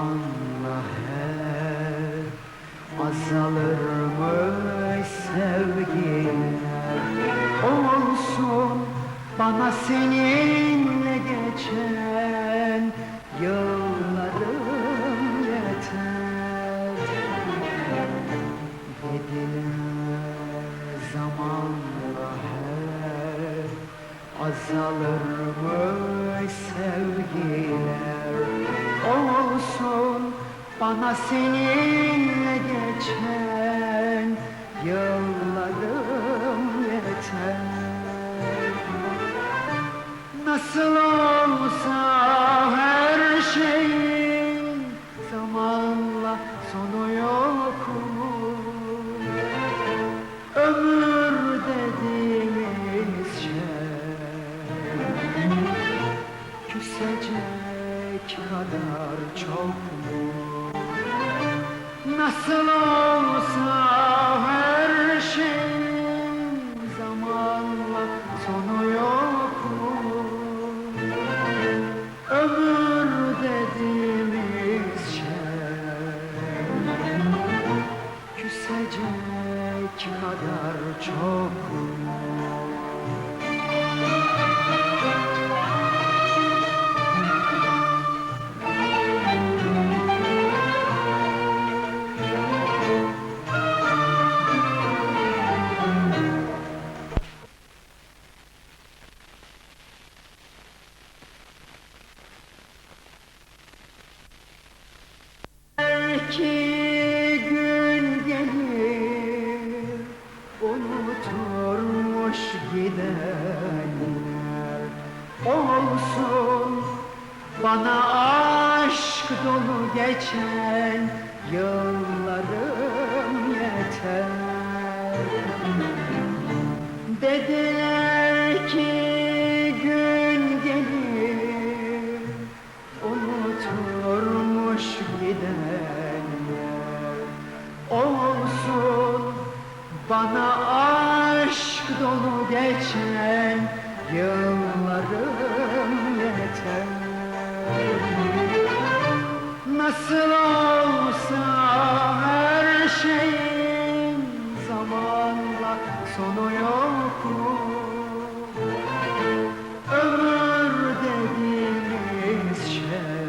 zamanla her azalırmış sevgi Olsun bana seni azalırmış sevgiler. Olsun bana seninle geçen yıllarım yeter. Nasıl olsa kadar çok mu? Nasıl olsa her şeyin zamanla sonu yok mu? Ömür dediğimiz şey Küsecek kadar çok mu? Belki gün gelir unuturmuş gidenler olsun. Bana aşk dolu geçen yıllarım yeter. Dediler Bana aşk dolu geçen yıllarım yeter Nasıl olsa her şeyin zamanla sonu yok mu? Ömür dediğimiz şey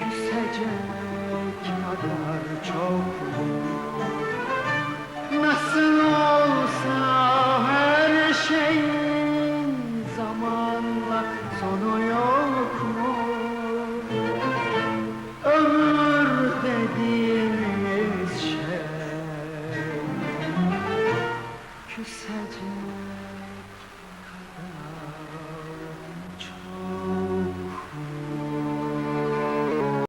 Küsecek kadar çok